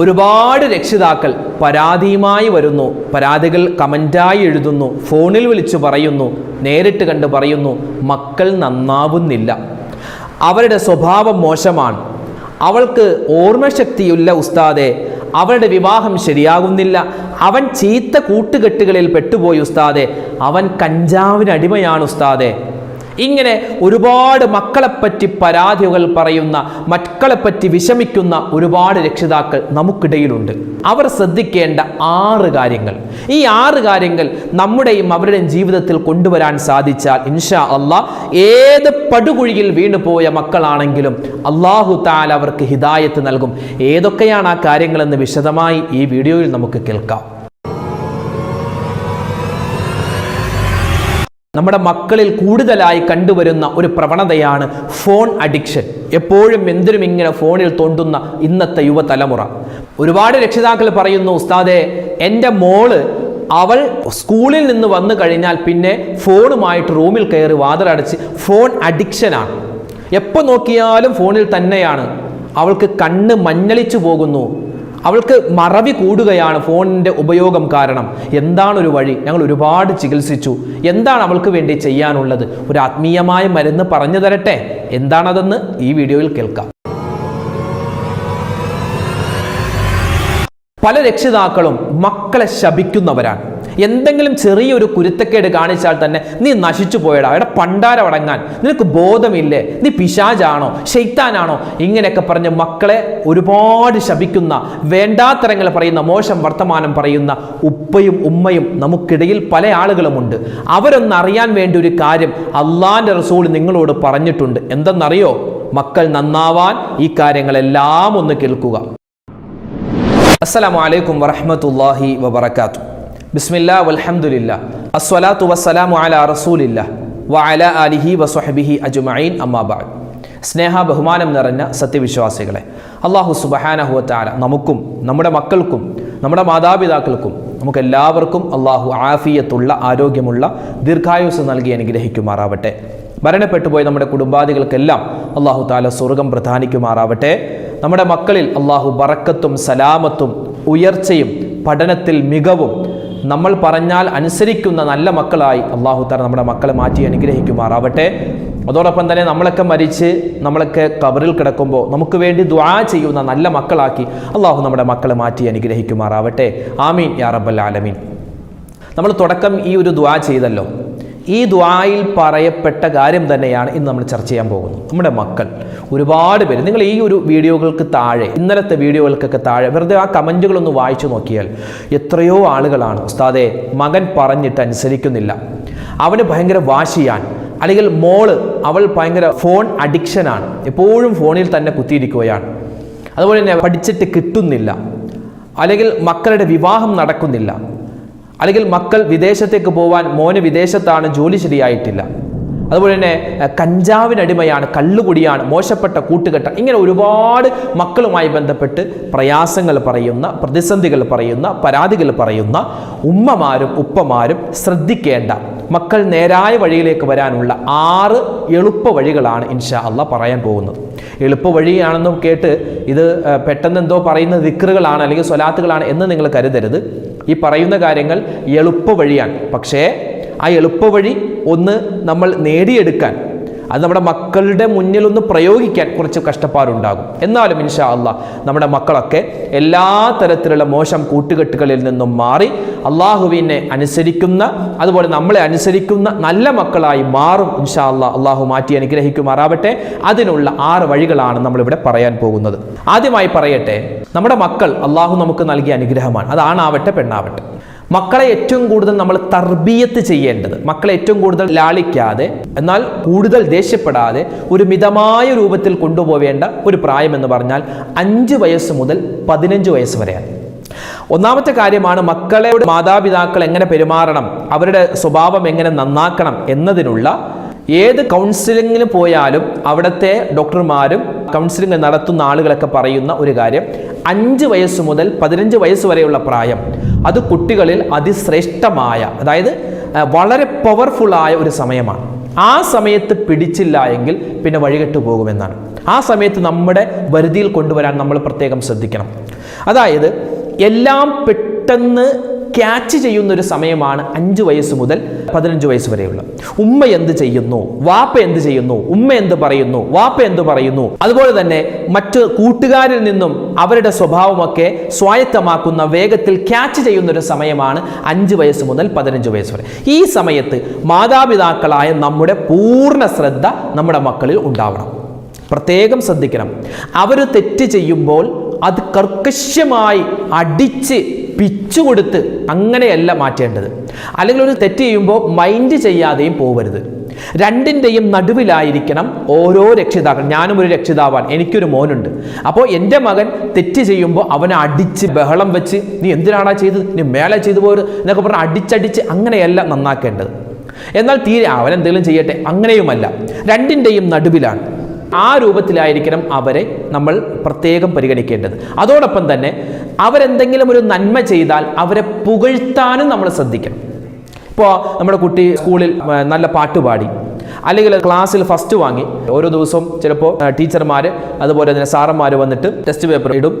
ഒരുപാട് രക്ഷിതാക്കൾ പരാതിയുമായി വരുന്നു. പരാതികൾ കമന്റായി എഴുതുന്നു. ഫോണിൽ വിളിച്ചു പറയുന്നു. നേരിട്ട് കണ്ട് പറയുന്നു മക്കൾ നന്നാവുന്നില്ല. അവരുടെ സ്വഭാവം മോശമാണ്. അവൾക്ക് ഓർമ്മശക്തിയില്ല ഉസ്താദെ. അവരുടെ വിവാഹം ശരിയാകുന്നില്ല. അവൻ ചീത്ത കൂട്ടുകെട്ടുകളിൽ പെട്ടുപോയി ഉസ്താദെ. അവൻ കഞ്ചാവിനടിമയാണ് ഉസ്താദെ. ഇങ്ങനെ ഒരുപാട് മക്കളെപ്പറ്റി പരാതികൾ പറയുന്ന മക്കളെപ്പറ്റി വിഷമിക്കുന്ന ഒരുപാട് രക്ഷിതാക്കൾ നമുക്കിടയിലുണ്ട്. അവർ ശ്രദ്ധിക്കേണ്ട ആറ് കാര്യങ്ങൾ. ഈ ആറ് കാര്യങ്ങൾ നമ്മുടെയും അവരുടെയും ജീവിതത്തിൽ കൊണ്ടുവരാൻ സാധിച്ചാൽ ഇൻഷാ അള്ളാഹ് ഏത് പടുകുഴിയിൽ വീണുപോയ മക്കളാണെങ്കിലും അള്ളാഹു താൽ അവർക്ക് ഹിദായത്ത് നൽകും. ഏതൊക്കെയാണ് ആ കാര്യങ്ങളെന്ന് വിശദമായി ഈ വീഡിയോയിൽ നമുക്ക് കേൾക്കാം. നമ്മുടെ മക്കളിൽ കൂടുതലായി കണ്ടുവരുന്ന ഒരു പ്രവണതയാണ് ഫോൺ അഡിക്ഷൻ എപ്പോഴും എന്തിനും ഇങ്ങനെ ഫോണിൽ തോണ്ടുന്ന ഇന്നത്തെ യുവതലമുറ. ഒരുപാട് രക്ഷിതാക്കൾ പറയുന്നു ഉസ്താദെ എന്റെ മോൾ അവൾ സ്കൂളിൽ നിന്ന് വന്നു കഴിഞ്ഞാൽ പിന്നെ ഫോണുമായിട്ട് റൂമിൽ കയറി വാതിലടച്ച് ഫോൺ അഡിക്ഷനാണ് എപ്പോൾ നോക്കിയാലും ഫോണിൽ തന്നെയാണ്. അവൾക്ക് കണ്ണ് മഞ്ഞളിച്ചു പോകുന്നു. അവൾക്ക് മറവി കൂടുകയാണ് ഫോണിന്റെ ഉപയോഗം കാരണം. എന്താണ് ഒരു വഴി? ഞങ്ങൾ ഒരുപാട് ചികിത്സിച്ചു. എന്താണ് അവൾക്ക് വേണ്ടി ചെയ്യാനുള്ളത്? ഒരു ആത്മീയമായ മരുന്ന് പറഞ്ഞു തരട്ടെ? എന്താണതെന്ന് ഈ വീഡിയോയിൽ കേൾക്കാം. പല രക്ഷിതാക്കളും മക്കളെ ശപിക്കുന്നവരാണ്. എന്തെങ്കിലും ചെറിയൊരു കുരുത്തക്കേട് കാണിച്ചാൽ തന്നെ നീ നശിച്ചു പോയടാ. എടാ പണ്ടാരമടങ്ങാൻ നിനക്ക് ബോധമില്ലേ? നീ പിശാജാണോ ശൈത്താനാണോ? ഇങ്ങനെയൊക്കെ പറഞ്ഞ് മക്കളെ ഒരുപാട് ശപിക്കുന്ന വേണ്ടാത്തരങ്ങൾ പറയുന്ന മോശം വർത്തമാനം പറയുന്ന ഉപ്പയും ഉമ്മയും നമുക്കിടയിൽ പല ആളുകളുമുണ്ട്. അവരൊന്നറിയാൻ വേണ്ടി ഒരു കാര്യം അള്ളാന്റെ റസൂൾ നിങ്ങളോട് പറഞ്ഞിട്ടുണ്ട്. എന്തെന്നറിയോ? മക്കൾ നന്നാവാൻ ഈ കാര്യങ്ങളെല്ലാം ഒന്ന് കേൾക്കുക. അസ്സലാമു അലൈക്കും വറഹ്മത്തുള്ളാഹി വബറകാത്തു ബിസ്മില്ലാ വലഹമുല്ല അസ്വലാത്തു വസ്സലാമു അലാ വ അല അലിഹി വസ്വഹബിഹി അജ്മഈൻ. അമ്മാ ബഅദ്. സ്നേഹ ബഹുമാനം നിറഞ്ഞ സത്യവിശ്വാസികളെ അള്ളാഹു സുബഹാനഹു വതആല നമുക്കും നമ്മുടെ മക്കൾക്കും നമ്മുടെ മാതാപിതാക്കൾക്കും നമുക്ക് എല്ലാവർക്കും അള്ളാഹു ആഫിയത്തുള്ള ആരോഗ്യമുള്ള ദീർഘായുസ് നൽകി അനുഗ്രഹിക്കുമാറാവട്ടെ. മരണപ്പെട്ടുപോയ നമ്മുടെ കുടുംബാദികൾക്കെല്ലാം അള്ളാഹു താല സ്വർഗം പ്രധാനിക്കുമാറാവട്ടെ. നമ്മുടെ മക്കളിൽ അള്ളാഹു ബറക്കത്തും സലാമത്തും ഉയർച്ചയും പഠനത്തിൽ മികവും നമ്മൾ പറഞ്ഞാൽ അനുസരിക്കുന്ന നല്ല മക്കളായി അള്ളാഹു താല നമ്മുടെ മക്കളെ മാറ്റി അനുഗ്രഹിക്കുമാറാവട്ടെ. അതോടൊപ്പം തന്നെ നമ്മളൊക്കെ മരിച്ച് നമ്മളൊക്കെ കബറിൽ കിടക്കുമ്പോൾ നമുക്ക് വേണ്ടി ദ്വാ ചെയ്യുന്ന നല്ല മക്കളാക്കി അള്ളാഹു നമ്മുടെ മക്കളെ മാറ്റി അനുഗ്രഹിക്കുമാറാവട്ടെ. ആമീൻ. യാ റബ്ബൽ ആലമീൻ. നമ്മൾ തുടക്കം ഈ ഒരു ദ്വാ ചെയ്തല്ലോ. ഈ ദ്വായിൽ പറയപ്പെട്ട കാര്യം തന്നെയാണ് ഇന്ന് നമ്മൾ ചർച്ച ചെയ്യാൻ പോകുന്നത്. നമ്മുടെ മക്കൾ ഒരുപാട് പേര് നിങ്ങൾ ഈ ഒരു വീഡിയോകൾക്ക് താഴെ ഇന്നലത്തെ വീഡിയോകൾക്കൊക്കെ താഴെ വെറുതെ ആ കമന്റുകളൊന്ന് വായിച്ചു നോക്കിയാൽ എത്രയോ ആളുകളാണ്. ഉസ്താദെ മകൻ പറഞ്ഞിട്ട് അനുസരിക്കുന്നില്ല. അവന് ഭയങ്കര വാശിയാൻ അല്ലെങ്കിൽ മോൾ അവൾ ഭയങ്കര ഫോൺ അഡിക്ഷനാണ് എപ്പോഴും ഫോണിൽ തന്നെ കുത്തിയിരിക്കുകയാണ്. അതുപോലെ തന്നെ പഠിച്ചിട്ട് കിട്ടുന്നില്ല. അല്ലെങ്കിൽ മക്കളുടെ വിവാഹം നടക്കുന്നില്ല. അല്ലെങ്കിൽ മക്കൾ വിദേശത്തേക്ക് പോവാൻ മോന് വിദേശത്താണ് ജോലി ശരിയായിട്ടില്ല. അതുപോലെ തന്നെ കഞ്ചാവിനടിമയാണ് കള്ളുകുടിയാണ് മോശപ്പെട്ട കൂട്ടുകെട്ട ഇങ്ങനെ ഒരുപാട് മക്കളുമായി ബന്ധപ്പെട്ട് പ്രയാസങ്ങൾ പറയുന്ന പ്രതിസന്ധികൾ പറയുന്ന പരാതികൾ പറയുന്ന ഉമ്മമാരും ഉപ്പമാരും ശ്രദ്ധിക്കേണ്ട മക്കൾ നേരായ വഴിയിലേക്ക് വരാനുള്ള ആറ് എളുപ്പ വഴികളാണ് ഇൻഷാ അല്ല പറയാൻ പോകുന്നത്. എളുപ്പ വഴിയാണെന്നും കേട്ട് ഇത് പെട്ടെന്ന് എന്തോ പറയുന്ന ദിക്കറുകളാണ് അല്ലെങ്കിൽ സ്വലാത്തുകളാണ് എന്ന് നിങ്ങൾ കരുതരുത്. ഈ പറയുന്ന കാര്യങ്ങൾ എളുപ്പ വഴിയാണ് പക്ഷേ ആ എളുപ്പ വഴി ഒന്ന് നമ്മൾ നേടിയെടുക്കാൻ അത് നമ്മുടെ മക്കളുടെ മുന്നിൽ ഒന്ന് പ്രയോഗിക്കാൻ കുറച്ച് കഷ്ടപ്പാടുണ്ടാകും. എന്നാലും ഇൻഷാ അള്ളാഹ് നമ്മുടെ മക്കളൊക്കെ എല്ലാ തരത്തിലുള്ള മോശം കൂട്ടുകെട്ടുകളിൽ നിന്നും മാറി അള്ളാഹുവിനെ അനുസരിക്കുന്ന അതുപോലെ നമ്മളെ അനുസരിക്കുന്ന നല്ല മക്കളായി മാറും ഇൻഷാ അള്ളാഹ് അള്ളാഹു മാറ്റി അനുഗ്രഹിക്കുമാറാവട്ടെ. അതിനുള്ള ആറ് വഴികളാണ് നമ്മളിവിടെ പറയാൻ പോകുന്നത്. ആദ്യമായി പറയട്ടെ നമ്മുടെ മക്കൾ അള്ളാഹു നമുക്ക് നൽകിയ അനുഗ്രഹമാണ്. അതാണാവട്ടെ പെണ്ണാവട്ടെ. മക്കളെ ഏറ്റവും കൂടുതൽ നമ്മൾ തർബീയത്ത് ചെയ്യേണ്ടത് മക്കളെ ഏറ്റവും കൂടുതൽ ലാളിക്കാതെ എന്നാൽ കൂടുതൽ ദേഷ്യപ്പെടാതെ ഒരു മിതമായ രൂപത്തിൽ കൊണ്ടുപോവേണ്ട ഒരു പ്രായം എന്ന് പറഞ്ഞാൽ അഞ്ച് വയസ്സ് മുതൽ പതിനഞ്ച് വയസ്സ് വരെയാണ്. ഒന്നാമത്തെ കാര്യമാണ് മക്കളെ മാതാപിതാക്കൾ എങ്ങനെ പെരുമാറണം അവരുടെ സ്വഭാവം എങ്ങനെ നന്നാക്കണം എന്നതിനുള്ള ഏത് കൗൺസിലിങ്ങിന് പോയാലും അവിടുത്തെ ഡോക്ടർമാരും കൗൺസിലിംഗ് നടത്തുന്ന ആളുകളൊക്കെ പറയുന്ന ഒരു കാര്യം അഞ്ച് വയസ്സ് മുതൽ പതിനഞ്ച് വയസ്സ് വരെയുള്ള പ്രായം അത് കുട്ടികളിൽ അതിശ്രേഷ്ഠമായ അതായത് വളരെ പവർഫുള്ളായ ഒരു സമയമാണ്. ആ സമയത്ത് പിടിച്ചില്ല എങ്കിൽ പിന്നെ വഴികെട്ടു പോകുമെന്നാണ്. ആ സമയത്ത് നമ്മുടെ വരുതിയിൽ കൊണ്ടുവരാൻ നമ്മൾ പ്രത്യേകം ശ്രദ്ധിക്കണം. അതായത് എല്ലാം പെട്ടെന്ന് ക്യാച്ച് ചെയ്യുന്ന ഒരു സമയമാണ് അഞ്ച് വയസ്സ് മുതൽ പതിനഞ്ച് വയസ്സ് വരെയുള്ള. ഉമ്മ എന്ത് ചെയ്യുന്നു? വാപ്പ എന്ത് ചെയ്യുന്നു? ഉമ്മ എന്ത് പറയുന്നു? വാപ്പ എന്ത് പറയുന്നു? അതുപോലെ തന്നെ മറ്റ് കൂട്ടുകാരിൽ നിന്നും അവരുടെ സ്വഭാവമൊക്കെ സ്വായത്തമാക്കുന്ന വേഗത്തിൽ ക്യാച്ച് ചെയ്യുന്ന ഒരു സമയമാണ് അഞ്ച് വയസ്സ് മുതൽ പതിനഞ്ച് വയസ്സ് വരെ. ഈ സമയത്ത് മാതാപിതാക്കളായ നമ്മുടെ പൂർണ ശ്രദ്ധ നമ്മുടെ മക്കളിൽ ഉണ്ടാവണം. പ്രത്യേകം ശ്രദ്ധിക്കണം. അവർ തെറ്റ് ചെയ്യുമ്പോൾ അത് കർക്കശ്യമായി അടിച്ച് പിച്ചു കൊടുത്ത് അങ്ങനെയല്ല മാറ്റേണ്ടത്. അല്ലെങ്കിൽ ഒരു തെറ്റ് ചെയ്യുമ്പോൾ മൈൻഡ് ചെയ്യാതെയും പോകരുത് രണ്ടിന്റെയും നടുവിലായിരിക്കണം ഓരോ രക്ഷിതാക്കൾ. ഞാനും ഒരു രക്ഷിതാവാണ്. എനിക്കൊരു മോനുണ്ട്. അപ്പോൾ എന്റെ മകൻ തെറ്റ് ചെയ്യുമ്പോൾ അവനെ അടിച്ച് ബഹളം വെച്ച് നീ എന്തിനാടാ ചെയ്തത്? നീ മേലെ ചെയ്തു പോരുത് എന്നൊക്കെ പറഞ്ഞ് അടിച്ചടിച്ച് അങ്ങനെയല്ല നന്നാക്കേണ്ടത്. എന്നാൽ തീരെ അവൻ എന്തെങ്കിലും ചെയ്യട്ടെ അങ്ങനെയുമല്ല. രണ്ടിന്റെയും നടുവിലാണ്. ആ രൂപത്തിലായിരിക്കണം അവരെ നമ്മൾ പ്രത്യേകം പരിഗണിക്കേണ്ടത്. അതോടൊപ്പം തന്നെ അവരെന്തെങ്കിലും ഒരു നന്മ ചെയ്താൽ അവരെ പുകഴ്ത്താനും നമ്മൾ ശ്രദ്ധിക്കണം. ഇപ്പോൾ നമ്മുടെ കുട്ടി സ്കൂളിൽ നല്ല പാട്ട് പാടി. അല്ലെങ്കിൽ ക്ലാസ്സിൽ ഫസ്റ്റ് വാങ്ങി. ഓരോ ദിവസവും ചിലപ്പോൾ ടീച്ചർമാർ അതുപോലെ തന്നെ സാറന്മാർ വന്നിട്ട് ടെസ്റ്റ് പേപ്പർ ഇടും.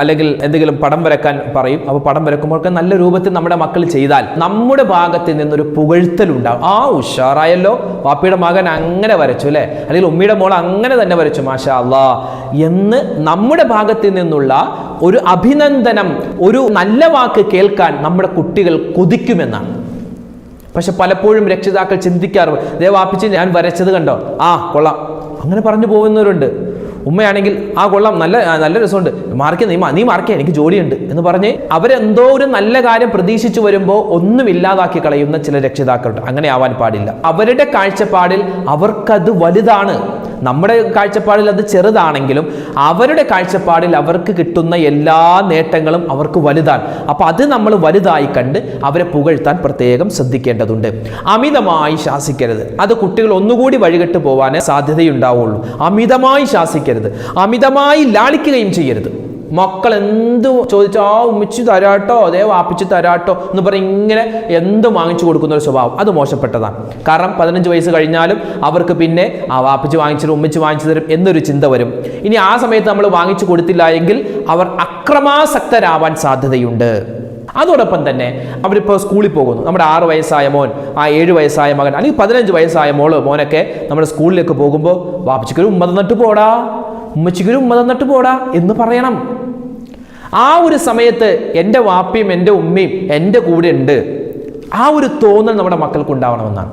അല്ലെങ്കിൽ എന്തെങ്കിലും പടം വരക്കാൻ പറയും. അപ്പോൾ പടം വരക്കുമ്പോഴൊക്കെ നല്ല രൂപത്തിൽ നമ്മുടെ മക്കൾ ചെയ്താൽ നമ്മുടെ ഭാഗത്ത് നിന്നൊരു പുകഴ്ത്തലുണ്ടാകും ആ ഉഷാറായല്ലോ. വാപ്പിയുടെ മകൻ അങ്ങനെ വരച്ചു അല്ലേ? അല്ലെങ്കിൽ ഉമ്മിയുടെ മോൾ അങ്ങനെ തന്നെ വരച്ചു മാഷാ എന്ന് നമ്മുടെ ഭാഗത്ത് നിന്നുള്ള ഒരു അഭിനന്ദനം ഒരു നല്ല വാക്ക് കേൾക്കാൻ നമ്മുടെ കുട്ടികൾ കൊതിക്കുമെന്നാണ്. പക്ഷെ പലപ്പോഴും രക്ഷിതാക്കൾ ചിന്തിക്കാറ് ദേ വാപ്പിച്ച് ഞാൻ വരച്ചത് കണ്ടോ? ആ കൊള്ളാം. അങ്ങനെ പറഞ്ഞു പോകുന്നവരുണ്ട്. ഉമ്മയാണെങ്കിൽ ആ കൊള്ളാം നല്ല നല്ല രസമുണ്ട്. മാർക്ക് നീ നീ മാർക്കേ എനിക്ക് ജോലിയുണ്ട്. എന്ന് പറഞ്ഞ് അവരെന്തോ ഒരു നല്ല കാര്യം പ്രതീക്ഷിച്ചു വരുമ്പോൾ ഒന്നും ഇല്ലാതാക്കി കളയുന്ന ചില രക്ഷിതാക്കളുണ്ട്. അങ്ങനെ ആവാൻ പാടില്ല. അവരുടെ കാഴ്ചപ്പാടിൽ അവർക്കത് വലുതാണ്. നമ്മുടെ കാഴ്ചപ്പാടിൽ അത് ചെറുതാണെങ്കിലും അവരുടെ കാഴ്ചപ്പാടിൽ അവർക്ക് കിട്ടുന്ന എല്ലാ നേട്ടങ്ങളും അവർക്ക് വലുതാണ്. അപ്പോൾ അത് നമ്മൾ വലുതായി കണ്ട് അവരെ പുകഴ്ത്താൻ പ്രത്യേകം ശ്രദ്ധിക്കേണ്ടതുണ്ട്. അമിതമായി ശാസിക്കരുത്. അത് കുട്ടികൾ ഒന്നുകൂടി വഴികെട്ട് പോകാൻ സാധ്യതയുണ്ടാവുള്ളൂ. അമിതമായി ശാസിക്കരുത്. അമിതമായി ലാളിക്കുകയും ചെയ്യരുത്. മക്കൾ എന്ത് ചോദിച്ചാൽ ആ ഉമ്മിച്ച് തരാട്ടോ അതേ വാപ്പിച്ച് തരാട്ടോ എന്ന് പറഞ്ഞ് ഇങ്ങനെ എന്ത് വാങ്ങിച്ചു കൊടുക്കുന്ന ഒരു സ്വഭാവം. അത് മോശപ്പെട്ടതാണ്. കാരണം പതിനഞ്ച് വയസ്സ് കഴിഞ്ഞാലും അവർക്ക് പിന്നെ ആ വാപ്പിച്ച് വാങ്ങിച്ചു ഉമ്മിച്ച് വാങ്ങിച്ചു തരും എന്നൊരു ചിന്ത വരും. ഇനി ആ സമയത്ത് നമ്മൾ വാങ്ങിച്ചു കൊടുത്തില്ല എങ്കിൽ അവർ അക്രമാസക്തരാവാൻ സാധ്യതയുണ്ട്. അതോടൊപ്പം തന്നെ അവരിപ്പോൾ സ്കൂളിൽ പോകുന്നു. നമ്മുടെ ആറ് വയസ്സായ മോൻ ആ ഏഴ് വയസ്സായ മകൻ അല്ലെങ്കിൽ പതിനഞ്ച് വയസ്സായ മോൾ മോനൊക്കെ നമ്മുടെ സ്കൂളിലേക്ക് പോകുമ്പോൾ വാപ്പിച്ചിക്കൊരു ഉമ്മ തന്നിട്ട് പോടാ ഉമ്മച്ചിക്കൊരു ഉമ്മ തന്നിട്ട് പോടാ എന്ന് പറയണം. ആ ഒരു സമയത്ത് എന്റെ വാപ്പയും എന്റെ ഉമ്മയും എന്റെ കൂടെ ഉണ്ട്. ആ ഒരു തോന്നൽ നമ്മുടെ മക്കൾക്ക് ഉണ്ടാവണമെന്നാണ്.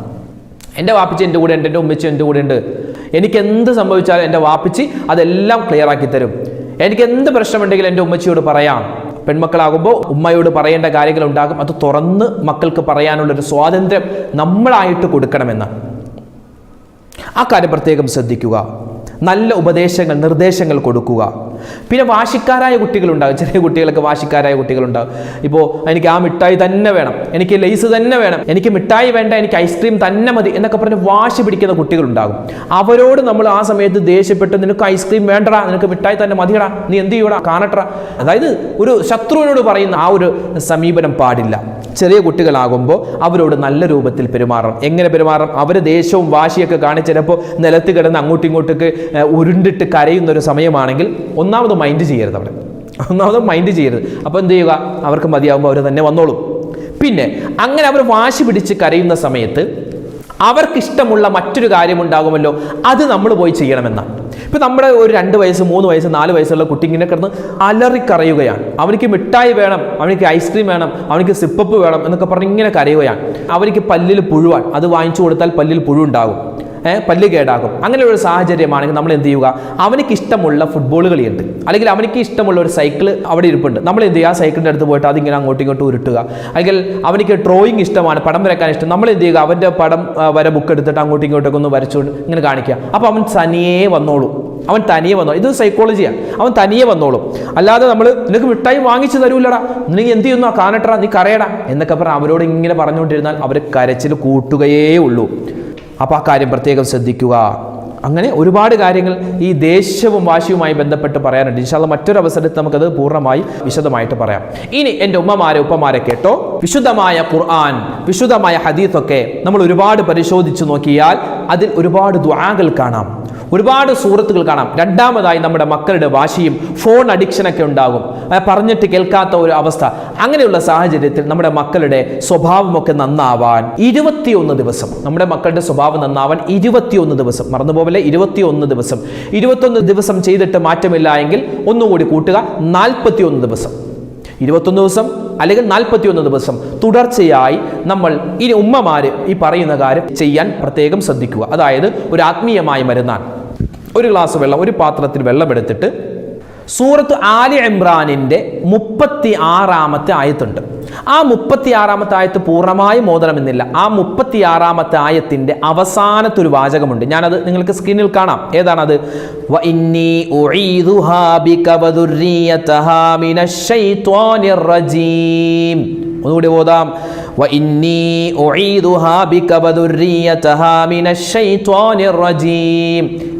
എന്റെ വാപ്പിച്ച് എന്റെ കൂടെ ഉണ്ട് എന്റെ ഉമ്മച്ചി എന്റെ കൂടെ ഉണ്ട്. എനിക്ക് എന്ത് സംഭവിച്ചാലും എന്റെ വാപ്പിച്ച് അതെല്ലാം ക്ലിയർ ആക്കി തരും. എനിക്ക് എന്ത് പ്രശ്നമുണ്ടെങ്കിലും എന്റെ ഉമ്മച്ചിയോട് പറയാം. പെൺമക്കളാകുമ്പോൾ ഉമ്മയോട് പറയേണ്ട കാര്യങ്ങൾ ഉണ്ടാകും. അത് തുറന്ന് മക്കൾക്ക് പറയാനുള്ളൊരു സ്വാതന്ത്ര്യം നമ്മളായിട്ട് കൊടുക്കണമെന്നാണ്. ആ കാര്യം പ്രത്യേകം ശ്രദ്ധിക്കുക. നല്ല ഉപദേശങ്ങൾ നിർദ്ദേശങ്ങൾ കൊടുക്കുക. പിന്നെ വാശിക്കാരായ കുട്ടികളുണ്ടാകും. ചെറിയ കുട്ടികളൊക്കെ വാശിക്കാരായ കുട്ടികളുണ്ടാകും. ഇപ്പോൾ എനിക്ക് ആ മിഠായി തന്നെ വേണം. എനിക്ക് ലൈസ് തന്നെ വേണം. എനിക്ക് മിഠായി വേണ്ട എനിക്ക് ഐസ്ക്രീം തന്നെ മതി എന്നൊക്കെ പറഞ്ഞ് വാശി പിടിക്കുന്ന കുട്ടികളുണ്ടാകും. അവരോട് നമ്മൾ ആ സമയത്ത് ദേഷ്യപ്പെട്ട് നിനക്ക് ഐസ്ക്രീം വേണ്ടടാ നിനക്ക് മിഠായി തന്നെ മതിയടാ നീ എന്ത് ചെയ്യൂടാ കാണട്ടടാ. അതായത് ഒരു ശത്രുവിനോട് പറയുന്ന ആ ഒരു സമീപനം പാടില്ല. ചെറിയ കുട്ടികളാകുമ്പോൾ അവരോട് നല്ല രൂപത്തിൽ പെരുമാറണം. എങ്ങനെ പെരുമാറണം? അവർ ദേഷ്യവും വാശിയൊക്കെ കാണിച്ച് നിലത്ത് കിടന്ന് അങ്ങോട്ടും ഇങ്ങോട്ടൊക്കെ ഉരുണ്ടിട്ട് കരയുന്ന ഒരു സമയമാണെങ്കിൽ ഒന്നാമത് മൈൻഡ് ചെയ്യരുത് അവിടെ ഒന്നാമത് മൈൻഡ് ചെയ്യരുത്. അപ്പോൾ എന്ത് ചെയ്യുക? അവർക്ക് മതിയാകുമ്പോൾ അവർ തന്നെ വന്നോളും. പിന്നെ അങ്ങനെ അവർ വാശി പിടിച്ച് കരയുന്ന സമയത്ത് അവർക്കിഷ്ടമുള്ള മറ്റൊരു കാര്യമുണ്ടാകുമല്ലോ അത് നമ്മൾ പോയി ചെയ്യണമെന്നാണ്. ഇപ്പം നമ്മുടെ ഒരു രണ്ട് വയസ്സ് മൂന്ന് വയസ്സ് നാല് വയസ്സുള്ള കുട്ടി ഇങ്ങനെ കിടന്ന് അലറിക്കറയുകയാണ് അവനിക്ക് മിഠായി വേണം അവനിക്ക് ഐസ്ക്രീം വേണം അവനിക്ക് സിപ്പപ്പ് വേണം എന്നൊക്കെ പറഞ്ഞ് ഇങ്ങനെ കരയുകയാണ്. അവനിക്ക് പല്ലിൽ പുഴുവാൻ അത് വാങ്ങിച്ചു കൊടുത്താൽ പല്ലിൽ പുഴു ഉണ്ടാകും. ഏഹ് പല്ല് കേടാകും. അങ്ങനെയുള്ള ഒരു സാഹചര്യമാണെങ്കിൽ നമ്മൾ എന്ത് ചെയ്യുക? അവനിക്ക് ഇഷ്ടമുള്ള ഫുട്ബോൾ കളിയുണ്ട്. അല്ലെങ്കിൽ അവനിക്ക് ഇഷ്ടമുള്ള ഒരു സൈക്കിൾ അവിടെ ഇരിപ്പുണ്ട്. നമ്മൾ എന്ത് ചെയ്യുക? ആ സൈക്കിളിന്റെ അടുത്ത് പോയിട്ട് അതിങ്ങനെ അങ്ങോട്ടും ഇങ്ങോട്ടും ഉരുട്ടുക. അല്ലെങ്കിൽ അവനിക്ക് ഡ്രോയിങ് ഇഷ്ടമാണ് പടം വരക്കാൻ ഇഷ്ടം. നമ്മൾ എന്ത് ചെയ്യുക? അവന്റെ പടം വരെ ബുക്ക് എടുത്തിട്ട് അങ്ങോട്ടും ഇങ്ങോട്ടൊക്കെ ഒന്ന് വരച്ചുകൊണ്ട് ഇങ്ങനെ കാണിക്കുക. അപ്പോൾ അവൻ തനിയേ വന്നോളൂ. അവൻ തനിയെ വന്നോളും. ഇത് സൈക്കോളജിയാണ് അവൻ തനിയെ വന്നോളും. അല്ലാതെ നമ്മൾ നിനക്ക് മിഠായി വാങ്ങിച്ചു തരൂലടാ നീ എന്ത് ചെയ്യുന്നു? കാണട്ടടാ. നീ കരയടാ. എന്നൊക്കെ പറഞ്ഞാൽ അവരോട് ഇങ്ങനെ പറഞ്ഞുകൊണ്ടിരുന്നാൽ അവർ കരച്ചിൽ കൂട്ടുകയേ ഉള്ളൂ. അപ്പോൾ ആ കാര്യം പ്രത്യേകം ശ്രദ്ധിക്കുക. അങ്ങനെ ഒരുപാട് കാര്യങ്ങൾ ഈ ദേഷ്യവും വാശിയുമായി ബന്ധപ്പെട്ട് പറയാനുണ്ട്. ഇൻഷാല്ല മറ്റൊരു അവസരത്തിൽ നമുക്കത് പൂർണമായി വിശദമായിട്ട് പറയാം. ഇനി എന്റെ ഉമ്മമാരെ ഉപ്പമാരെ കേട്ടോ. വിശുദ്ധമായ ഖുർആൻ വിശുദ്ധമായ ഹദീത്തൊക്കെ നമ്മൾ ഒരുപാട് പരിശോധിച്ച് നോക്കിയാൽ അതിൽ ഒരുപാട് ദ്വാകൾ കാണാം. ഒരുപാട് സുഹൃത്തുക്കൾ കാണാം. രണ്ടാമതായി നമ്മുടെ മക്കളുടെ വാശിയും ഫോൺ അഡിക്ഷനൊക്കെ ഉണ്ടാകും. പറഞ്ഞിട്ട് കേൾക്കാത്ത ഒരു അവസ്ഥ. അങ്ങനെയുള്ള സാഹചര്യത്തിൽ നമ്മുടെ മക്കളുടെ സ്വഭാവമൊക്കെ നന്നാവാൻ ഇരുപത്തിയൊന്ന് ദിവസം. നമ്മുടെ മക്കളുടെ സ്വഭാവം നന്നാവാൻ ഇരുപത്തിയൊന്ന് ദിവസം. മറന്നുപോകലെ ഇരുപത്തിയൊന്ന് ദിവസം. ഇരുപത്തൊന്ന് ദിവസം ചെയ്തിട്ട് മാറ്റമില്ല എങ്കിൽ ഒന്നുകൂടി കൂട്ടുക. നാൽപ്പത്തിയൊന്ന് ദിവസം. ഇരുപത്തൊന്ന് ദിവസം അല്ലെങ്കിൽ നാൽപ്പത്തിയൊന്ന് ദിവസം. തുടർച്ചയായി നമ്മൾ ഈ ഉമ്മമാര് ഈ പറയുന്ന കാര്യം ചെയ്യാൻ പ്രത്യേകം ശ്രദ്ധിക്കുക. അതായത് ഒരു ആത്മീയമായ മരുന്നാണ്. ഒരു ഗ്ലാസ് വെള്ളം ഒരു പാത്രത്തിൽ വെള്ളം എടുത്തിട്ട് സൂറത്ത് ആലി ഇമ്രാനിന്റെ മുപ്പത്തി ആറാമത്തെ ആയത്തുണ്ട്. ആ മുപ്പത്തി ആറാമത്തെ ആയത്ത് പൂർണമായും മോദനമെന്നില്ല ആ മുപ്പത്തി ആറാമത്തെ ആയത്തിന്റെ അവസാനത്തെ ഒരു വാചകമുണ്ട്. ഞാനത് നിങ്ങൾക്ക് സ്ക്രീനിൽ കാണാം. ഏതാണത്? ഒന്നുകൂടി ഓതാം.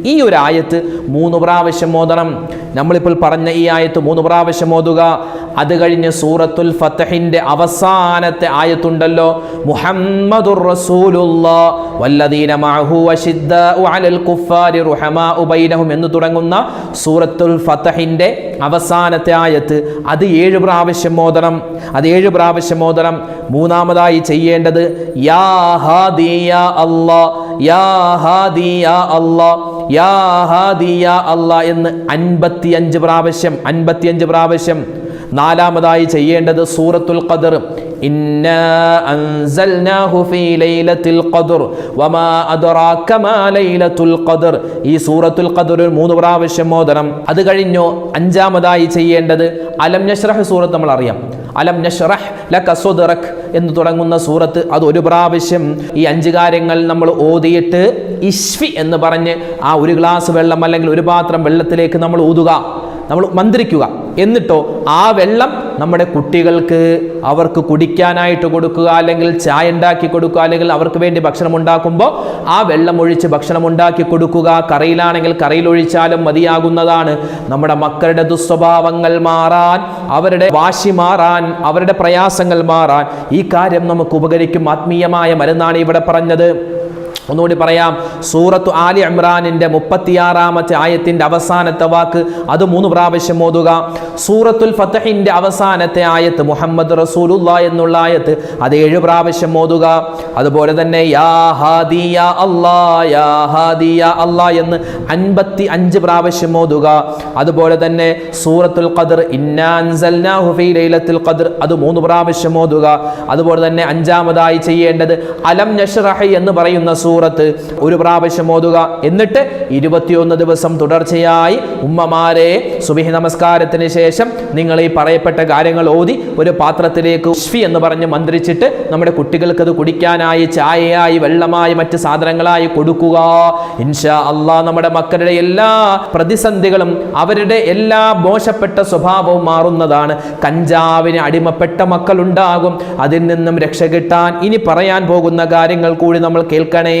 ഈ ഒരു ആയത്ത് മൂന്ന് പ്രാവശ്യം ഓതണം. നമ്മളിപ്പോൾ പറഞ്ഞ ഈ ആയത്ത് മൂന്ന് പ്രാവശ്യം ഓതുക. അത് കഴിഞ്ഞ് സൂറത്തുൽ ഫത്തഹിന്റെ അവസാനത്തെ ആയത്തുണ്ടല്ലോ. മുഹമ്മദുർ റസൂലുല്ലാ വല്ലദീന അലൽ കുഫാരി ബൈനഹും എന്ന് തുടങ്ങുന്ന സൂറത്തുൽ ഫത്തഹിന്റെ അവസാനത്തെ ആയത്ത് അത് ഏഴ് പ്രാവശ്യം ഓതണം. അത് ഏഴ് പ്രാവശ്യം ഓതണം. മൂന്നാം മൂന്നാമതായി ചെയ്യേണ്ടത് യാ ഹാദി യാ അല്ലാ യാ ഹാദി യാ അല്ലാ യാ ഹാദി അല്ലാ എന്ന് അൻപത്തി അഞ്ച് പ്രാവശ്യം അൻപത്തിയഞ്ച് പ്രാവശ്യം നാലാമതായി ചെയ്യേണ്ടത് സൂറത്തുൽ ഖദർ. ഈ സൂറത്തുൽ ഖദർ മൂന്ന് പ്രാവശ്യം ഓതണം. അത് കഴിഞ്ഞോ അഞ്ചാമതായി ചെയ്യേണ്ടത് അലം നഷ്റഹ് സൂറത്ത് നമ്മൾ അറിയാം അലം നഷ്റഹ് ലക സുദ്റക് എന്ന് തുടങ്ങുന്ന സൂറത്ത് അത് ഒരു പ്രാവശ്യം ഈ അഞ്ച് കാര്യങ്ങൾ നമ്മൾ ഓതിയിട്ട് ഇഷ്വി എന്ന് പറഞ്ഞ് ആ ഒരു ഗ്ലാസ് വെള്ളം അല്ലെങ്കിൽ ഒരു പാത്രം വെള്ളത്തിലേക്ക് നമ്മൾ ഊതുക. നമ്മൾ മന്ത്രിക്കുക. എന്നിട്ടോ ആ വെള്ളം നമ്മുടെ കുട്ടികൾക്ക് അവർക്ക് കുടിക്കാനായിട്ട് കൊടുക്കുക അല്ലെങ്കിൽ ചായ ഉണ്ടാക്കി കൊടുക്കുക അല്ലെങ്കിൽ അവർക്ക് വേണ്ടി ഭക്ഷണം ഉണ്ടാക്കുമ്പോൾ ആ വെള്ളം ഒഴിച്ച് ഭക്ഷണം ഉണ്ടാക്കി കൊടുക്കുക. കറിയിലാണെങ്കിൽ കറിയിൽ ഒഴിച്ചാലും മതിയാകുന്നതാണ്. നമ്മുടെ മക്കളുടെ ദുസ്വഭാവങ്ങൾ മാറാൻ അവരുടെ വാശി മാറാൻ അവരുടെ പ്രയാസങ്ങൾ മാറാൻ ഈ കാര്യം നമുക്ക് ഉപകരിക്കും. ആത്മീയമായ മരുന്നാണ് ഇവിടെ പറഞ്ഞത്. ഒന്നുകൂടി പറയാം. സൂറത്തു ആലി ഇമ്രാനിന്റെ മുപ്പത്തിയാറാമത്തെ ആയത്തിന്റെ അവസാനത്തെ വാക്ക് അത് മൂന്ന് പ്രാവശ്യം ഓതുക. സൂറത്തുൽ ഫത്തഹിന്റെ അവസാനത്തെ ആയത്ത് മുഹമ്മദ് റസൂലുള്ള എന്നുള്ള ആയത്ത് അത് ഏഴ് പ്രാവശ്യം ഓതുക. അതുപോലെ തന്നെ യാ ഹാദിയ അല്ലാ യാ ഹാദിയ അല്ലാ എന്ന് അൻപത്തി അഞ്ച് പ്രാവശ്യം ഓതുക. അതുപോലെ തന്നെ സൂറത്തുൽ ഖദർ ഇന്നാ അൻസൽനാഹു ഫീ ലൈലത്തുൽ ഖദർ അത് മൂന്ന് പ്രാവശ്യം ഓതുക. അതുപോലെ തന്നെ അഞ്ചാമതായി ചെയ്യേണ്ടത് അലം നഷ്റഹ എന്ന് പറയുന്ന സൂറത്ത് ഒരു പ്രാവശ്യം ഓതുക. എന്നിട്ട് ഇരുപത്തിയൊന്ന് ദിവസം തുടർച്ചയായി ഉമ്മമാരെ സുബിഹി നമസ്കാരത്തിന് ശേഷം നിങ്ങൾ ഈ പറയപ്പെട്ട കാര്യങ്ങൾ ഓതി ഒരു പാത്രത്തിലേക്ക് ഉഷ്ഫി എന്ന് പറഞ്ഞ് മന്ത്രിച്ചിട്ട് നമ്മുടെ കുട്ടികൾക്ക് അത് കുടിക്കാനായി ചായയായി വെള്ളമായി മറ്റ് സാധനങ്ങളായി കൊടുക്കുക. ഇൻഷാ അള്ളാ നമ്മുടെ മക്കളുടെ എല്ലാ പ്രതിസന്ധികളും അവരുടെ എല്ലാ മോശപ്പെട്ട സ്വഭാവവും മാറുന്നതാണ്. കഞ്ചാവിന് അടിമപ്പെട്ട മക്കളുണ്ടാകും. അതിൽ നിന്നും രക്ഷ കിട്ടാൻ ഇനി പറയാൻ പോകുന്ന കാര്യങ്ങൾ കൂടി നമ്മൾ കേൾക്കണേ.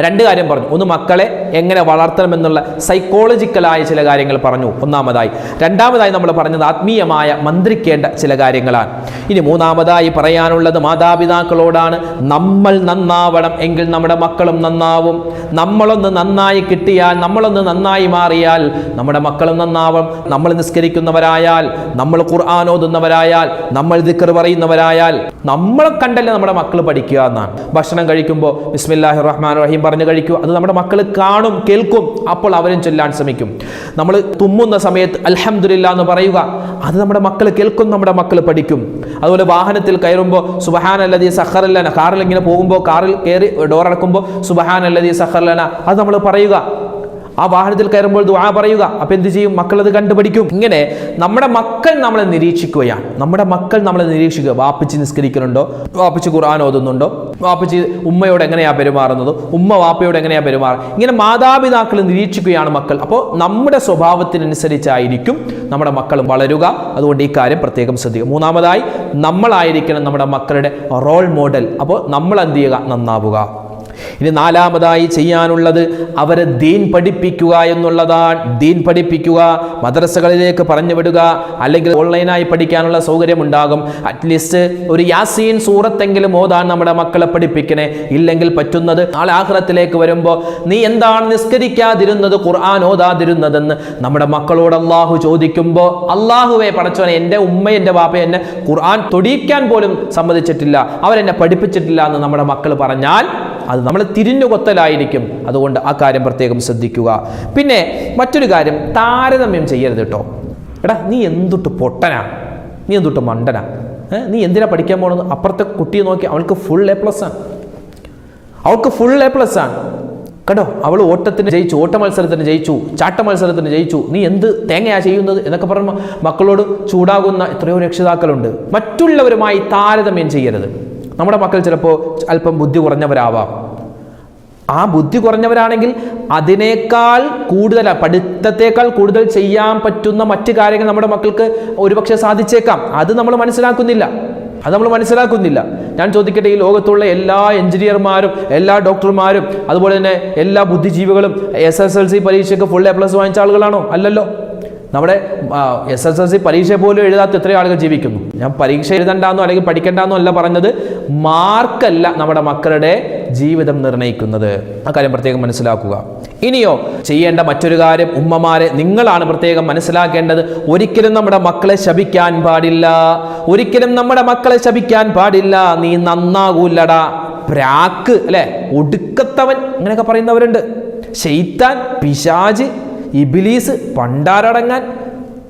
രണ്ട് കാര്യം പറഞ്ഞു. ഒന്ന് മക്കളെ എങ്ങനെ വളർത്തണമെന്നുള്ള സൈക്കോളജിക്കലായ ചില കാര്യങ്ങൾ പറഞ്ഞു. ഒന്നാമതായി രണ്ടാമതായി നമ്മൾ പറഞ്ഞത് ആത്മീയമായ മന്ത്രിക്കേണ്ട ചില കാര്യങ്ങളാണ്. ഇനി മൂന്നാമതായി പറയാനുള്ളത് മാതാപിതാക്കളോടാണ്. നമ്മൾ നന്നാവണം എങ്കിൽ നമ്മുടെ മക്കളും നന്നാവും. നമ്മളൊന്ന് നന്നായി കിട്ടിയാൽ നമ്മളൊന്ന് നന്നായി മാറിയാൽ നമ്മുടെ മക്കളും നന്നാവും. നമ്മൾ നിസ്കരിക്കുന്നവരായാൽ നമ്മൾ ഖുർആൻ ഓതുന്നവരായാൽ നമ്മൾ ദിക്കർ പറയുന്നവരായാൽ നമ്മളെ കണ്ടല്ലേ നമ്മുടെ മക്കൾ പഠിക്കുക എന്നാണ്. ഭക്ഷണം കഴിക്കുമ്പോൾ ബിസ്മില്ലാഹി റഹ്മാൻ റഹീം പറഞ്ഞ് കഴിക്കുക അത് നമ്മുടെ മക്കൾ കാണും കേൾക്കും. അപ്പോൾ അവരും ചൊല്ലാൻ ശ്രമിക്കും. നമ്മൾ തുമ്മുന്ന സമയത്ത് അലഹമില്ല എന്ന് പറയുക അത് നമ്മുടെ മക്കൾ കേൾക്കും നമ്മുടെ മക്കൾ പഠിക്കും. അതുപോലെ വാഹനത്തിൽ കയറുമ്പോൾ സുബഹാൻ അല്ലതി സഹറല്ലന കാറിൽ ഇങ്ങനെ പോകുമ്പോൾ കാറിൽ കയറി ഡോർ അടക്കുമ്പോൾ സുബഹാൻ അല്ലതി സഹറല്ലന അത് നമ്മൾ പറയുക. ആ വാഹനത്തിൽ കയറുമ്പോൾ ദുആ പറയുക. അപ്പൊ എന്ത് ചെയ്യും? മക്കൾ അത് കണ്ടുപഠിക്കും. ഇങ്ങനെ നമ്മുടെ മക്കൾ നമ്മളെ നിരീക്ഷിക്കുകയാണ്. നമ്മുടെ മക്കൾ നമ്മളെ നിരീക്ഷിക്കുക. വാപ്പിച്ച് നിസ്കരിക്കുന്നുണ്ടോ? വാപ്പിച്ച് ഖുർആൻ ഓതുന്നുണ്ടോ? വാപ്പിച്ച് ഉമ്മയോട് എങ്ങനെയാ പെരുമാറുന്നത്? ഉമ്മ വാപ്പയോട് എങ്ങനെയാ പെരുമാറുക ഇങ്ങനെ മാതാപിതാക്കൾ നിരീക്ഷിക്കുകയാണ് മക്കൾ. അപ്പോൾ നമ്മുടെ സ്വഭാവത്തിനനുസരിച്ചായിരിക്കും നമ്മുടെ മക്കൾ വളരുക. അതുകൊണ്ട് ഈ കാര്യം പ്രത്യേകം ശ്രദ്ധിക്കുക. മൂന്നാമതായി നമ്മളായിരിക്കണം നമ്മുടെ മക്കളുടെ റോൾ മോഡൽ അപ്പോൾ നമ്മൾ എന്ത് ചെയ്യുക? നന്നാവുക. ഇനി നാലാമതായി ചെയ്യാനുള്ളത് അവരെ ദീൻ പഠിപ്പിക്കുക എന്നുള്ളതാണ്. ദീൻ പഠിപ്പിക്കുക മദ്രസകളിലേക്ക് പറഞ്ഞു വിടുക അല്ലെങ്കിൽ ഓൺലൈനായി പഠിക്കാനുള്ള സൗകര്യം ഉണ്ടാകും. അറ്റ്ലീസ്റ്റ് ഒരു യാസീൻ സൂറത്തെങ്കിലും ഓതാൻ നമ്മുടെ മക്കളെ പഠിപ്പിക്കണേ. ഇല്ലെങ്കിൽ പറ്റുന്നത് നാളെ വരുമ്പോൾ നീ എന്താണ് നിസ്കരിക്കാതിരുന്നത് ഖുർആൻ ഓതാതിരുന്നതെന്ന് നമ്മുടെ മക്കളോട് അള്ളാഹു ചോദിക്കുമ്പോൾ അള്ളാഹുവെ പടച്ചോനെ എന്റെ ഉമ്മ എന്റെ ബാപ്പ എന്നെ ഖുർആൻ തൊടിയിക്കാൻ പോലും സമ്മതിച്ചിട്ടില്ല. അവരെന്നെ പഠിപ്പിച്ചിട്ടില്ല എന്ന് നമ്മുടെ മക്കൾ പറഞ്ഞാൽ അത് നമ്മൾ തിരിഞ്ഞു കൊത്തലായിരിക്കും. അതുകൊണ്ട് ആ കാര്യം പ്രത്യേകം ശ്രദ്ധിക്കുക. പിന്നെ മറ്റൊരു കാര്യം താരതമ്യം ചെയ്യരുത് കേട്ടോ. എടാ നീ എന്തുട്ട് പൊട്ടനാ? നീ എന്തുട്ട് മണ്ടനാ? നീ എന്തിനാ പഠിക്കാൻ പോണത്? അപ്പുറത്തെ കുട്ടിയെ നോക്കി അവൾക്ക് ഫുൾ എ പ്ലസ് ആണ്. അവൾക്ക് ഫുൾ എ പ്ലസ് ആണ്. കേട്ടോ അവൾ ഓട്ടത്തിന് ജയിച്ചു ഓട്ട മത്സരത്തിന് ജയിച്ചു ചാട്ട മത്സരത്തിന് ജയിച്ചു. നീ എന്ത് തേങ്ങയാ ചെയ്യുന്നത് എന്നൊക്കെ പറയുമ്പോൾ മക്കളോട് ചൂടാകുന്ന എത്രയോ രക്ഷിതാക്കളുണ്ട്. മറ്റുള്ളവരുമായി താരതമ്യം ചെയ്യരുത്. നമ്മുടെ മക്കൾ ചിലപ്പോൾ അല്പം ബുദ്ധി കുറഞ്ഞവരാവാം. ആ ബുദ്ധി കുറഞ്ഞവരാണെങ്കിൽ അതിനേക്കാൾ കൂടുതൽ പഠിത്തത്തേക്കാൾ കൂടുതൽ ചെയ്യാൻ പറ്റുന്ന മറ്റു കാര്യങ്ങൾ നമ്മുടെ മക്കൾക്ക് ഒരുപക്ഷെ സാധിച്ചേക്കാം. അത് നമ്മൾ മനസ്സിലാക്കുന്നില്ല. അത് നമ്മൾ മനസ്സിലാക്കുന്നില്ല. ഞാൻ ചോദിക്കട്ടെ ഈ ലോകത്തുള്ള എല്ലാ എഞ്ചിനീയർമാരും എല്ലാ ഡോക്ടർമാരും അതുപോലെ തന്നെ എല്ലാ ബുദ്ധിജീവികളും എസ് എസ് എൽ സി പരീക്ഷയ്ക്ക് ഫുൾ എ പ്ലസ് വാങ്ങിച്ച ആളുകളാണോ? അല്ലല്ലോ. നമ്മുടെ എസ് എസ് എൽ സി പരീക്ഷ പോലും എഴുതാത്ത എത്രയോ ആളുകൾ ജീവിക്കുന്നു. ഞാൻ പരീക്ഷ എഴുതണ്ടെന്നോ അല്ലെങ്കിൽ പഠിക്കണ്ടെന്നോ അല്ല പറഞ്ഞത് മാർക്കല്ല നമ്മുടെ മക്കളുടെ ജീവിതം നിർണയിക്കുന്നത് ആ കാര്യം പ്രത്യേകം മനസ്സിലാക്കുക. ഇനിയോ ചെയ്യേണ്ട മറ്റൊരു കാര്യം ഉമ്മമാരെ നിങ്ങളാണ് പ്രത്യേകം മനസ്സിലാക്കേണ്ടത്. ഒരിക്കലും നമ്മുടെ മക്കളെ ശപിക്കാൻ പാടില്ല. ഒരിക്കലും നമ്മുടെ മക്കളെ ശപിക്കാൻ പാടില്ല. നീ നന്നാകൂലടാ പ്രാക്ക് അല്ലെ? ഒടുക്കത്തവൻ അങ്ങനെയൊക്കെ പറയുന്നവരുണ്ട്. ശൈത്താൻ പിശാജ് ഇബിലീസ് പണ്ടാരടങ്ങാൻ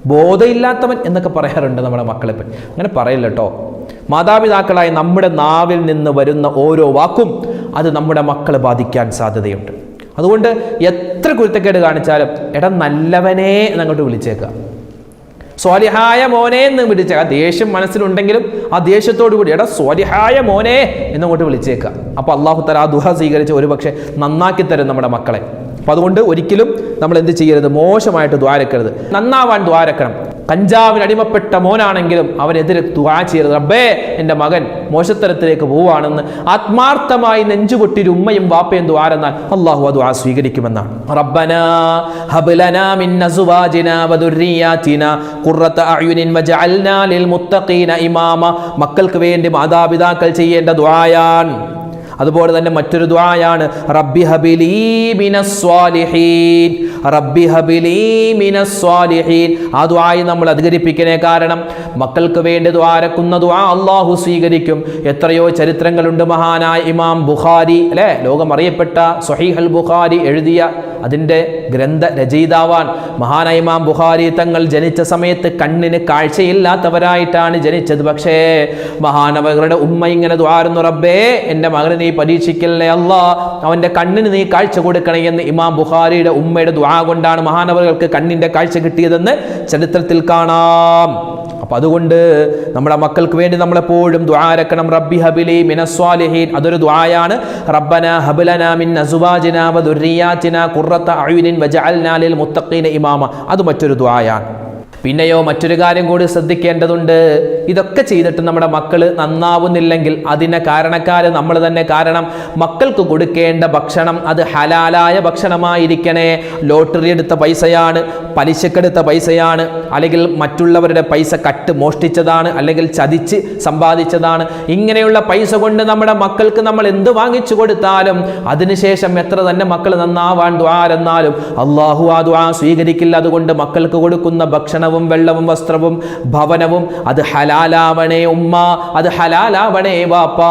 ബോധമില്ലാത്തവൻ എന്നൊക്കെ പറയാറുണ്ട് നമ്മുടെ മക്കളെ പറ്റി. അങ്ങനെ പറയില്ല കേട്ടോ മാതാപിതാക്കളായ നമ്മുടെ നാവിൽ നിന്ന് വരുന്ന ഓരോ വാക്കും അത് നമ്മുടെ മക്കളെ ബാധിക്കാൻ സാധ്യതയുണ്ട്. അതുകൊണ്ട് എത്ര കുരുത്തക്കേട് കാണിച്ചാലും എടാ നല്ലവനെ എന്നങ്ങോട്ട് വിളിച്ചേക്കുക. സ്വാലിഹായ മോനെ എന്ന് വിളിച്ചേക്കാം ദേഷ്യം മനസ്സിലുണ്ടെങ്കിലും ആ ദേഷ്യത്തോടു കൂടി എടാ സ്വാലിഹായ മോനെ എന്നങ്ങോട്ട് വിളിച്ചേക്കുക. അപ്പോൾ അള്ളാഹു തല ആ ദുഹ സ്വീകരിച്ച് ഒരുപക്ഷെ നന്നാക്കി തരും നമ്മുടെ മക്കളെ. അപ്പം അതുകൊണ്ട് ഒരിക്കലും നമ്മൾ എന്ത് ചെയ്യരുത്? മോശമായിട്ട് ദ്വാരക്കരുത്. നന്നാവാൻ ദ്വാരക്കണം. കഞ്ചാവിന് അടിമപ്പെട്ട മോനാണെങ്കിലും അവനെതിരെ ദുആ ചെയ്യരുത്. റബ്ബേ എന്റെ മകൻ മോശത്തരത്തിലേക്ക് പോവുകയാണെന്ന് ആത്മാർത്ഥമായി നെഞ്ചുപൊട്ടിരു ഉമ്മയും വാപ്പയും ദ്വാരെന്നാൽ അള്ളാഹു ആ സ്വീകരിക്കുമെന്നാണ്. ഖുർറത ഇമാമ. മക്കൾക്ക് വേണ്ടി മാതാപിതാക്കൾ ചെയ്യേണ്ട ദ്വായാൻ അതുപോലെ തന്നെ മറ്റൊരു ദ്വായാണ് റബ്ബി ഹബിലീ മിനസ് സ്വാലിഹീൻ. റബ്ബി ഹബിലീ സ്വാലിഹീൻ. ആ ദ്വായി നമ്മൾ അധികരിപ്പിക്കണേ കാരണം മക്കൾക്ക് വേണ്ടി ദ്വാരക്കുന്ന ദ്വാ അള്ളാഹു സ്വീകരിക്കും. എത്രയോ ചരിത്രങ്ങളുണ്ട് മഹാനായ ഇമാം ബുഖാരി അല്ലേ? ലോകം അറിയപ്പെട്ട സൊഹീഹൽ ബുഖാരി എഴുതിയ അതിന്റെ ഗ്രന്ഥ രചയിതാവാൻ മഹാനൈമാം ബുഹാരി തങ്ങൾ ജനിച്ച സമയത്ത് കണ്ണിന് കാഴ്ചയില്ലാത്തവരായിട്ടാണ് ജനിച്ചത്. പക്ഷേ മഹാനവകളുടെ ഉമ്മ ഇങ്ങനെ ദ്വാരുന്നു റബ്ബേ എന്റെ മകന് നീ പരീക്ഷിക്കല്ലേ അല്ലാ? അവന്റെ കണ്ണിന് നീ കാഴ്ച കൊടുക്കണേ എന്ന് ഇമാം ബുഹാരിയുടെ ഉമ്മയുടെ ദ്വാ കൊണ്ടാണ് മഹാനവകൾക്ക് കണ്ണിന്റെ കാഴ്ച കിട്ടിയതെന്ന് ചരിത്രത്തിൽ കാണാം. അപ്പം അതുകൊണ്ട് നമ്മുടെ മക്കൾക്ക് വേണ്ടി നമ്മളെപ്പോഴും ദ്വാരക്കണം റബ്ബി ഹബിലി മിനസ്വാലിഹീൻ അതൊരു ദ്വായാണ്. റബ്ബന ഹബിലന മിൻ അസുവാജിന വദുർരിയാതിന ഖുർറത വജ വജഅൽനാ ലിൽ മുത്തഖീന ഇമാമ. അത് മറ്റൊരു ദ്വായാണ് പിന്നെയോ മറ്റൊരു കാര്യം കൂടി ശ്രദ്ധിക്കേണ്ടതുണ്ട്. ഇതൊക്കെ ചെയ്തിട്ട് നമ്മുടെ മക്കൾ നന്നാവുന്നില്ലെങ്കിൽ അതിനെ കാരണക്കാർ നമ്മൾ തന്നെ കാരണം മക്കൾക്ക് കൊടുക്കേണ്ട ഭക്ഷണം അത് ഹലാലായ ഭക്ഷണമായിരിക്കണേ. ലോട്ടറി എടുത്ത പൈസയാണ് പലിശക്കെടുത്ത പൈസയാണ് അല്ലെങ്കിൽ മറ്റുള്ളവരുടെ പൈസ കട്ട് മോഷ്ടിച്ചതാണ് അല്ലെങ്കിൽ ചതിച്ച് സമ്പാദിച്ചതാണ്. ഇങ്ങനെയുള്ള പൈസ കൊണ്ട് നമ്മുടെ മക്കൾക്ക് നമ്മൾ എന്ത് വാങ്ങിച്ചു കൊടുത്താലും അതിനുശേഷം എത്ര തന്നെ മക്കൾ നന്നാവാൻ ദ്വാരെന്നാലും അള്ളാഹു ആ ദ്വാ സ്വീകരിക്കില്ല. അതുകൊണ്ട് മക്കൾക്ക് കൊടുക്കുന്ന ഭക്ഷണവും വെള്ളവും വസ്ത്രവും ഭവനവും. അത് ഹലാലാവണേ ഉമ്മ അത് ഹലാലാവണേ വാപ്പാ.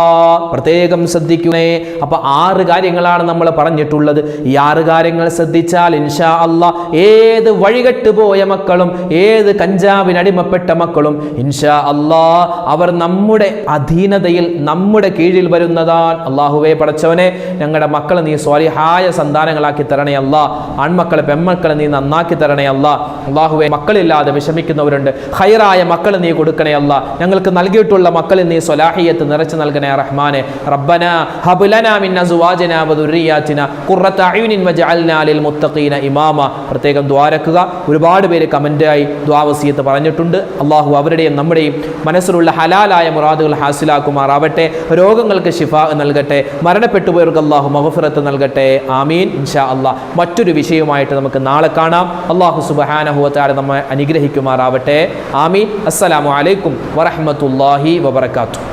പ്രത്യേകം ശ്രദ്ധിക്കണേ അപ്പൊ ആറ് കാര്യങ്ങളാണ് നമ്മൾ പറഞ്ഞിട്ടുള്ളത്. ഈ ആറ് കാര്യങ്ങൾ ശ്രദ്ധിച്ചാൽ ഇൻഷാ അല്ല ഏത് വഴികെട്ട് പോയ മക്കളും ഏത് കഞ്ചാവിനടിമപ്പെട്ട മക്കളും ഇൻഷാ അല്ലാ അവർ നമ്മുടെ അധീനതയിൽ നമ്മുടെ കീഴിൽ വരുന്നതാണ്. അള്ളാഹുവെ പടച്ചവനെ ഞങ്ങളുടെ മക്കളെ നീ സ്വാലിഹായ സന്താനങ്ങളാക്കി തരണേ അല്ല ആൺമക്കളെ പെൺമക്കളെ നീ നന്നാക്കി തരണേ അല്ല അള്ളാഹുവെ മക്കളില്ലാതെ വല്ലാതെ വിഷമിക്കുന്നവരുണ്ട്. ഹൈറായ മക്കൾ നീ കൊടുക്കണേ അല്ല ഞങ്ങൾക്ക് നൽകിയിട്ടുള്ള മക്കളിൽ നീ സ്വലാഹിയത്ത് നിറച്ചു നൽകണേ റഹ്മാനെ. റബ്ബന ഹബുലന ഖുർറത ലിൽ മുത്തഖീന ഇമാമ. പ്രത്യേകം ദ്വാരക്കുക ഒരുപാട് പേര് കമന്റായി ദ്വാവസീയത്ത് പറഞ്ഞിട്ടുണ്ട്. അള്ളാഹു അവരുടെയും നമ്മുടെയും മനസ്സിലുള്ള ഹലാലായ മുറാദുകൾ ഹാസിലാക്കുമാറാവട്ടെ. രോഗങ്ങൾക്ക് ഷിഫ നൽകട്ടെ. മരണപ്പെട്ടുപോയവർക്ക് അള്ളാഹു മഹഫിറത്ത് നൽകട്ടെ. ആമീൻ. ഇൻഷാ അള്ളാഹ് മറ്റൊരു വിഷയവുമായിട്ട് നമുക്ക് നാളെ കാണാം. അള്ളാഹു സുബഹാനഹുവത്താരെ നമ്മെ അനുഗ്രഹിക്കുമാറാവട്ടെ. ആമീൻ. അസ്സലാമു അലൈക്കും വറഹ്മത്തുള്ളാഹി വബറകാതുഹു